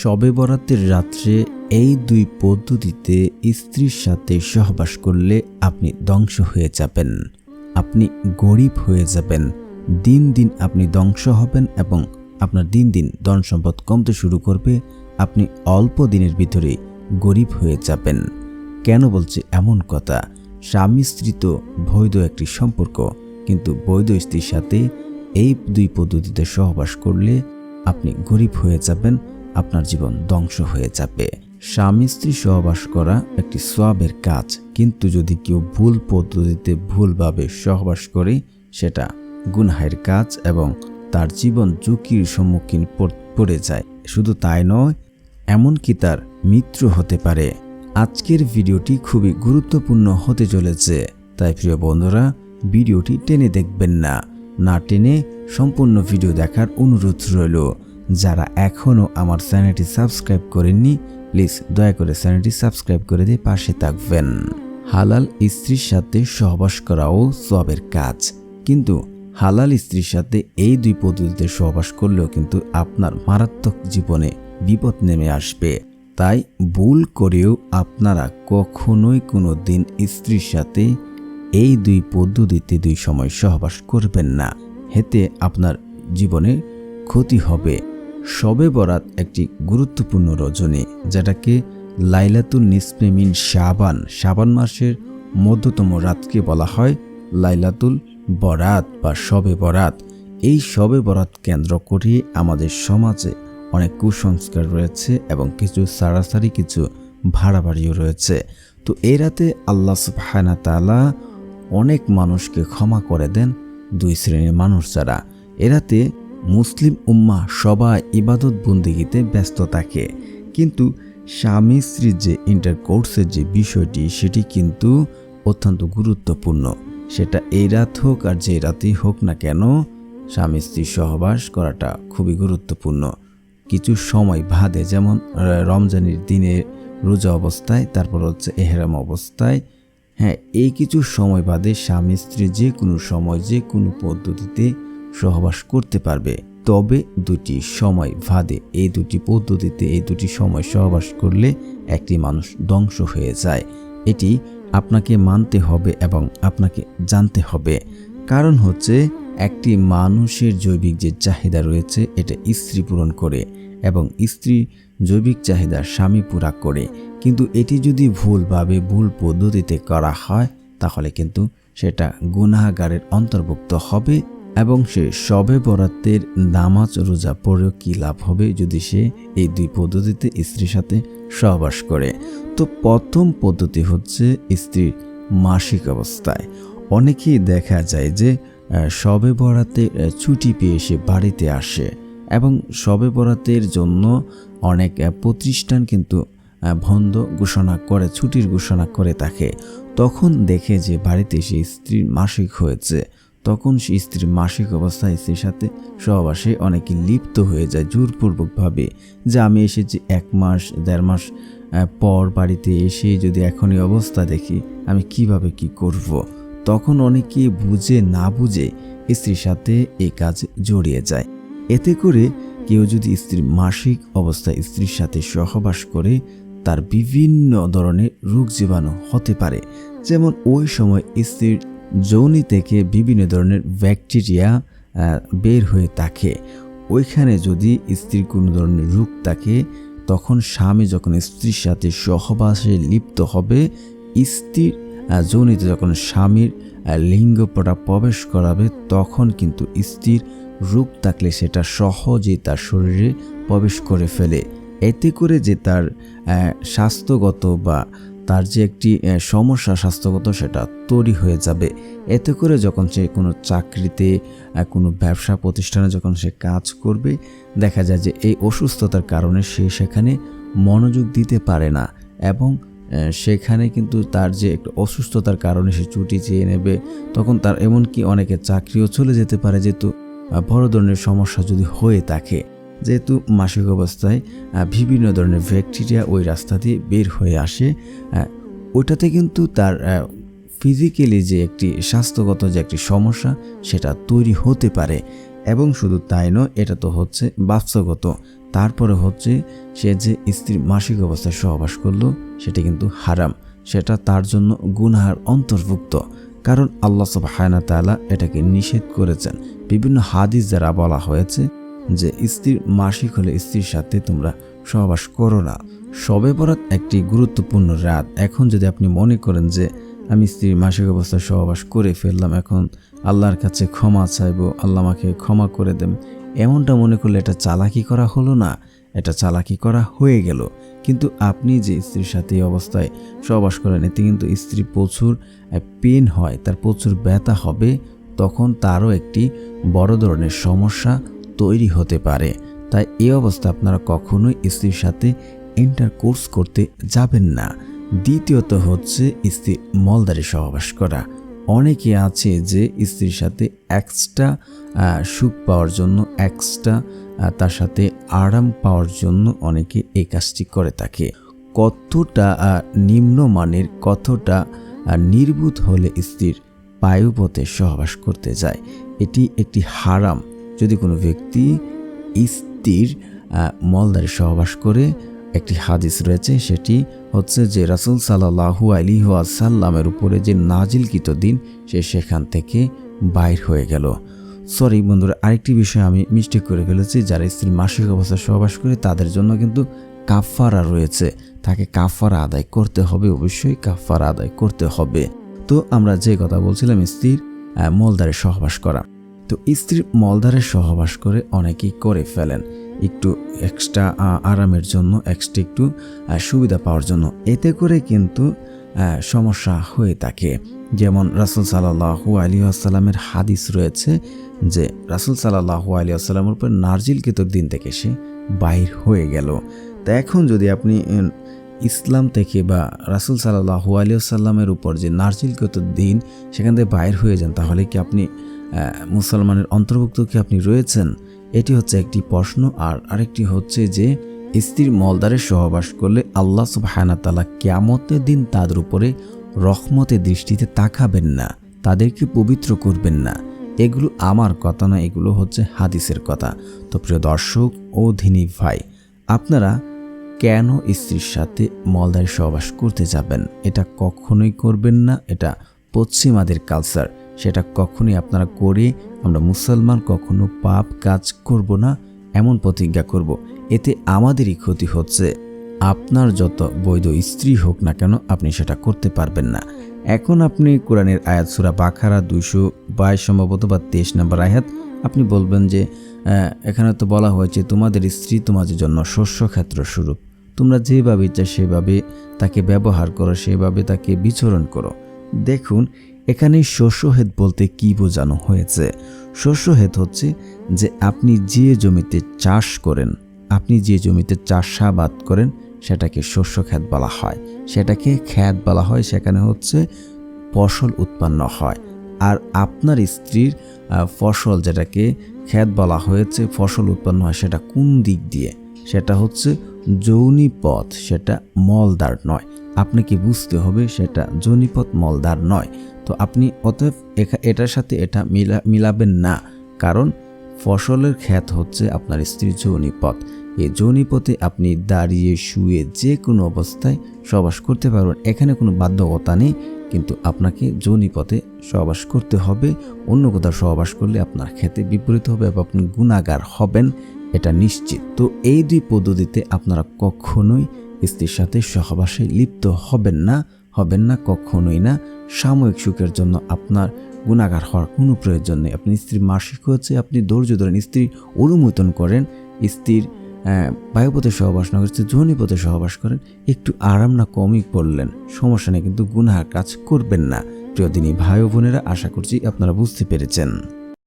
শবে বরাতের রাত্রে এই দুই পদ্ধতিতে স্ত্রীর সাথে সহবাস করলে আপনি ধ্বংস হয়ে যাবেন। আপনি গরিব হয়ে যাবেন। দিন দিন আপনি ধ্বংস হবেন এবং আপনার দিন দিন ধন সম্পদ কমতে শুরু করবে। আপনি অল্প দিনের ভিতরে গরিব হয়ে যাবেন। কেন বলছে এমন কথা? স্বামী স্ত্রী তো বৈধ একটি সম্পর্ক, কিন্তু বৈধ স্ত্রীর সাথে এই দুই পদ্ধতিতে সহবাস করলে আপনি গরিব হয়ে যাবেন। আপনার জীবন ধ্বংস হয়ে যাবে। স্বামী স্ত্রী সহবাস করা একটি সোয়াবের কাজ, কিন্তু যদি কেউ ভুল পদ্ধতিতে ভুলভাবে সহবাস করে, সেটা গুনহায়ের কাজ এবং তার জীবন ঝুঁকির সম্মুখীন পড়ে যায়। শুধু তাই নয়, এমনকি তার মৃত্যু হতে পারে। আজকের ভিডিওটি খুবই গুরুত্বপূর্ণ হতে চলেছে, তাই প্রিয় বন্ধুরা, ভিডিওটি টেনে দেখবেন না। না টেনে সম্পূর্ণ ভিডিও দেখার অনুরোধ রইল। যারা এখনও আমার চ্যানেলটি সাবস্ক্রাইব করেননি প্লিজ দয়া করে চ্যানেলটি সাবস্ক্রাইব করে দিয়ে পাশে থাকবেন। হালাল স্ত্রীর সাথে সহবাস করাও সবের কাজ। কিন্তু হালাল স্ত্রীর সাথে এই দুই পদ্ধতিতে সহবাস করলেও কিন্তু আপনার মারাত্মক জীবনে বিপদ নেমে আসবে। তাই ভুল করেও আপনারা কখনোই কোনো দিন স্ত্রীর সাথে এই দুই পদ্ধতিতে দুই সময় সহবাস করবেন না। হেতে আপনার জীবনে ক্ষতি হবে। শবে বরাত একটি গুরুত্বপূর্ণ রজনী, যেটাকে লাইলাতুল নিসপেমিন শাবান শাবান মাসের মধ্যতম রাতকে বলা হয় লাইলাতুল বরাত বা শবে বরাত। এই শবে বরাত কেন্দ্র করে আমাদের সমাজে অনেক কুসংস্কার রয়েছে এবং কিছু সারাসারি কিছু ভাড়াবাড়িও রয়েছে। তো এই রাতে আল্লাহ সুবহানা তাআলা অনেক মানুষকে ক্ষমা করে দেন দুই শ্রেণির মানুষ যারা। এরাতে মুসলিম উম্মা সবাই ইবাদত বন্দিগিতে ব্যস্ত থাকে। কিন্তু স্বামী স্ত্রীর যে ইন্টারকোর্সের যে বিষয়টি, সেটি কিন্তু অত্যন্ত গুরুত্বপূর্ণ। সেটা এই রাত হোক আর যে রাতেই হোক না কেন, স্বামী স্ত্রী সহবাস করাটা খুবই গুরুত্বপূর্ণ। কিছু সময় বাদে যেমন রমজানের দিনে রোজা অবস্থায়, তারপর হচ্ছে এহেরাম অবস্থায় হ্যাঁ এই কিছু সময় বাদে স্বামী স্ত্রী যে কোনো সময়, যে কোনো পদ্ধতিতে সহবাস করতে পারবে। তবে দুটি সময় ভাদে এই দুটি পদ্ধতিতে এই দুটি সময় সহবাস করলে একটি মানুষ ধ্বংস হয়ে যায়। এটি আপনাকে মানতে হবে এবং আপনাকে জানতে হবে। কারণ হচ্ছে, একটি মানুষের জৈবিক যে চাহিদা রয়েছে, এটা স্ত্রী পূরণ করে এবং স্ত্রী জৈবিক চাহিদা স্বামী পুরা করে। কিন্তু এটি যদি ভুলভাবে ভুল পদ্ধতিতে করা হয়, তাহলে কিন্তু সেটা গুনাহগারের অন্তর্ভুক্ত হবে। এবং সে সবে বরাতের নামাজ রোজা পড়েও কী লাভ হবে যদি সে এই দুই পদ্ধতিতে স্ত্রীর সাথে সহবাস করে? তো প্রথম পদ্ধতি হচ্ছে স্ত্রীর মাসিক অবস্থায়। অনেকেই দেখা যায় যে শবে বরাতে ছুটি পেয়ে সে বাড়িতে আসে এবং শবে বরাতের জন্য অনেক প্রতিষ্ঠান কিন্তু বন্ধ ঘোষণা করে, ছুটির ঘোষণা করে থাকে। তখন দেখে যে বাড়িতে সে স্ত্রীর মাসিক হয়েছে। তখন সে স্ত্রীর মাসিক অবস্থায় স্ত্রীর সাথে সহবাসে অনেকে লিপ্ত হয়ে যায় জোরপূর্বকভাবে। যে আমি এসেছি এক মাস, দেড় মাস পর বাড়িতে এসে যদি এখনই অবস্থা দেখি, আমি কীভাবে কি করব। তখন অনেকে বুঝে না বুঝে স্ত্রীর সাথে এই কাজ জড়িয়ে যায়। এতে করে কেউ যদি স্ত্রীর মাসিক অবস্থায় স্ত্রীর সাথে সহবাস করে, তার বিভিন্ন ধরনের রোগ জীবাণু হতে পারে। যেমন ওই সময় স্ত্রীর যৌনি থেকে বিভিন্ন ধরনের ব্যাকটেরিয়া বের হয়ে থাকে। ওইখানে যদি স্ত্রীর কোনো ধরনের রোগ থাকে, তখন স্বামী যখন স্ত্রীর সাথে সহবাসে লিপ্ত হবে, স্ত্রীর যৌনিতে যখন স্বামীর লিঙ্গপটা প্রবেশ করাবে, তখন কিন্তু স্ত্রীর রূপ থাকলে সেটা সহজেই তার শরীরে প্রবেশ করে ফেলে। এতে করে যে তার স্বাস্থ্যগত বা তার যে একটি সমস্যা স্বাস্থ্যগত সেটা তৈরি হয়ে যাবে। এতে করে যখন সে কোনো চাকরিতে কোনো ব্যবসা প্রতিষ্ঠানে যখন সে কাজ করবে, দেখা যায় যে এই অসুস্থতার কারণে সে সেখানে মনোযোগ দিতে পারে না এবং সেখানে কিন্তু তার যে একটু অসুস্থতার কারণে সে ছুটি চেয়ে নেবে, তখন তার এমনকি অনেকে চাকরিও চলে যেতে পারে যেহেতু বড় ধরনের সমস্যা যদি হয়ে থাকে। যেহেতু মাসিক অবস্থায় বিভিন্ন ধরনের ব্যাকটেরিয়া ওই রাস্তা দিয়ে বের হয়ে আসে ওইটাতে কিন্তু তার ফিজিক্যালি যে একটি স্বাস্থ্যগত যে একটি সমস্যা, সেটা তৈরি হতে পারে। এবং শুধু তাই নয়, এটা তো হচ্ছে বাস্তবগত। তারপরে হচ্ছে সে যে স্ত্রীর মাসিক অবস্থায় সহবাস করল, সেটা কিন্তু হারাম। সেটা তার জন্য গুনহার অন্তর্ভুক্ত। কারণ আল্লাহ সুবহানাহু ওয়া তাআলা এটাকে নিষেধ করেছেন। বিভিন্ন হাদিস দ্বারা বলা হয়েছে যে স্ত্রীর মাসিক হলে স্ত্রীর সাথে তোমরা সহবাস করো না। সবে বরাত একটি গুরুত্বপূর্ণ রাত। এখন যদি আপনি মনে করেন যে আমি স্ত্রীর মাসিক অবস্থায় সহবাস করে ফেললাম, এখন আল্লাহর কাছে ক্ষমা চাইব, আল্লাহ আমাকে ক্ষমা করে দেন, এমনটা মনে করলে এটা চালাকি করা হলো না? এটা চালাকি করা হয়ে গেল। কিন্তু আপনি যে স্ত্রীর সাথে এই অবস্থায় সহবাস করেন, এতে কিন্তু স্ত্রী প্রচুর পেন হয়, তার প্রচুর ব্যথা হবে, তখন তারও একটি বড় ধরনের সমস্যা তৈরি হতে পারে। তাই এই অবস্থা আপনারা কখনোই স্ত্রীর সাথে ইন্টারকোর্স করতে যাবেন না। দ্বিতীয়ত হচ্ছে স্ত্রী মলদারে সহবাস করা। অনেকে আছে যে স্ত্রীর সাথে এক্সট্রা সুখ পাওয়ার জন্য এক্সট্রা তার সাথে আরাম পাওয়ার জন্য অনেকে এই কাজটি করে থাকে। কতটা নিম্নমানের কতটা আহ, নির্বুত হলে স্ত্রীর পায়ুপথে সহবাস করতে যায় এটি একটি হারাম যদি কোনো ব্যক্তি স্ত্রীর মলদারে সহবাস করে একটি হাদিস রয়েছে, সেটি হচ্ছে যে রাসুল সাল্লাহু আলী সাল্লামের উপরে যে নাজিলকৃত দিন, সে সেখান থেকে বাইর হয়ে গেল। সরি বন্ধুরা, আরেকটি বিষয় আমি মিস্টেক করে ফেলেছি, যারা স্ত্রীর মাসিক অবস্থায় সহবাস করে, তাদের জন্য কিন্তু কাফারা রয়েছে। তাকে কাফারা আদায় করতে হবে, অবশ্যই কাফারা আদায় করতে হবে। তো আমরা যে কথা বলছিলাম, স্ত্রীর মলদারে সহবাস করা। তো স্ত্রীর মলদারে সহবাস করে অনেকেই করে ফেলেন। একটু এক্সট্রা আরামের জন্য এক্সট্রা একটু সুবিধা পাওয়ার জন্য। এতে করে কিন্তু সমস্যা হয়ে থাকে। যেমন রাসুল সাল্লাহু আলী আসসালামের হাদিস রয়েছে যে, রাসুল সাল্লাহু আলী আসসালামের উপর নার্জিল কিতর দিন থেকে সে বাইর হয়ে গেল। তা এখন যদি আপনি ইসলাম থেকে বা রাসুল সাল্লাহু আলী আসাল্লামের উপর যে নার্জিলগত দিন সেখান থেকে বাইর হয়ে যান, তাহলে কি আপনি মুসলমানের অন্তর্ভুক্ত কি আপনি রয়েছেন? এটি হচ্ছে একটি প্রশ্ন। আর আরেকটি হচ্ছে যে, স্ত্রীর মলদারে সহবাস করলে আল্লাহ সুবহানা তালা কেয়ামতের দিন তাদের উপরে রহমতের দৃষ্টিতে তাকাবেন না। তাদেরকে পবিত্র করবেন না। এগুলো আমার কথা না এগুলো হচ্ছে হাদিসের কথা। তো প্রিয় দর্শক ও ধিনী ভাই, আপনারা কেন স্ত্রীর সাথে মলদারে সহবাস করতে যাবেন? এটা কখনোই করবেন না। এটা পশ্চিমাদের কালচার সেটা কখনোই আপনারা করে, আমরা মুসলমান, কখনো পাপ কাজ করব না, এমন প্রতিজ্ঞা করব। এতে আমাদেরই ক্ষতি হচ্ছে। আপনার যত বৈধ স্ত্রী হোক না কেন, আপনি সেটা করতে পারবেন না। এখন আপনি কোরআনের আয়াত সুরা বাখারা দুশো বাইশ সম্ভবত বা তেইশ নম্বর আয়াত, আপনি বলবেন যে এখানে তো বলা হয়েছে, তোমাদের স্ত্রী তোমাদের জন্য শস্য ক্ষেত্র স্বরূপ। তোমরা যেভাবে ইচ্ছা সেভাবে তাকে ব্যবহার করো, সেভাবে তাকে বিচরণ করো। দেখুন এখানে শস্যহেদ বলতে কি বোঝানো হয়েছে? শস্যহেদ হচ্ছে যে আপনি যে জমিতে চাষ করেন, আপনি যে জমিতে চাষাবাদ করেন, সেটাকে শস্য খ্যাত বলা হয়। সেটাকে খ্যাত বলা হয়, সেখানে হচ্ছে ফসল উৎপন্ন হয়। আর আপনার স্ত্রীর ফসল যেটাকে খ্যাত বলা হয়েছে, ফসল উৎপন্ন হয়, সেটা কোন দিক দিয়ে? সেটা হচ্ছে যৌনিপথ সেটা মলদার নয়। আপনাকে বুঝতে হবে, সেটা যৌনিপথ মলদার নয়। তো আপনি অতএব এটার সাথে এটা মিলা মিলাবেন না। কারণ ফসলের খ্যাত হচ্ছে আপনার স্ত্রীর যৌনিপথ এই যৌনিপথে আপনি দাঁড়িয়ে, শুয়ে যে কোনো অবস্থায় সবাস করতে পারবেন। এখানে কোনো বাধ্যকতা নেই, কিন্তু আপনাকে যৌনিপথে সহবাস করতে হবে। অন্য কোথাও সহবাস করলে আপনার খেতে বিপরীত হবে এবং আপনি গুণাগার হবেন, এটা নিশ্চিত। তো এই দুই পদ্ধতিতে আপনারা কখনোই স্ত্রীর সাথে সহবাসে লিপ্ত হবেন না। হবেন না, কখনোই না। সাময়িক সুখের জন্য আপনার গুণাগার হওয়ার কোনো প্রয়োজন নেই। আপনি স্ত্রীর মাসিক হচ্ছে আপনি ধৈর্য ধরেন স্ত্রীর অনুমোদন করেন, স্ত্রীর বায়ুপথে সহবাস না করে, স্ত্রীর যৌনিপথে সহবাস করেন, একটু আরাম না কমই পড়লেন। সমস্যা নেই, কিন্তু গুনাহার কাজ করবেন না। প্রিয় দিনী ভাই বোনেরা, আশা করছি আপনারা বুঝতে পেরেছেন।